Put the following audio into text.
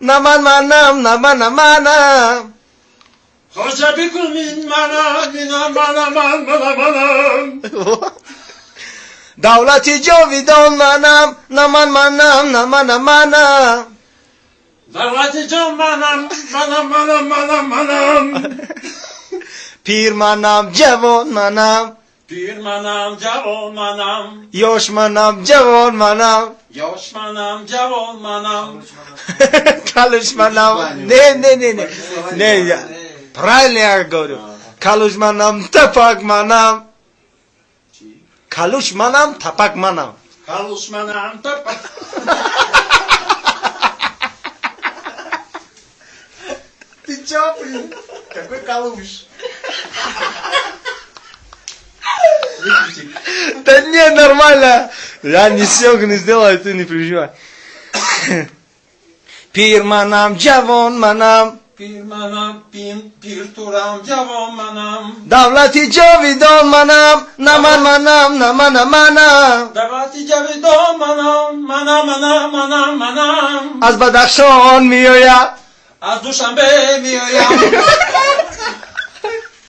naman manam naman amanam. Hoca bir kumin manam, minam manam, manam, manam. Davlati jovidon manam naman manam naman amanam. Davati can manam, manam, manam, manam, manam. Pir manam cevon manam. Bir manam, cavol manam. Yoş manam cevon manam. Yoş manam, cavol manam. Kaluş manam. Ne ne ne ne. Ne ya. Правильно говорю. Kaluş manam tapak manam. Kaluş manam tapak manam. Kalus manam, tapak. Ты чё, блин? Какой калуш? Пупсик. Да не, нормально. Я не съемку не сделаю, ты не переживай. Пир манам, джавон манам. Пир манам, пин, пир турам, джавон манам. Давлати джавидон манам, наман манам, наман манам. Давлати джавидон манам, манам манам, манам манам. Аз бадахшон миоя. Аз душамбе миоя.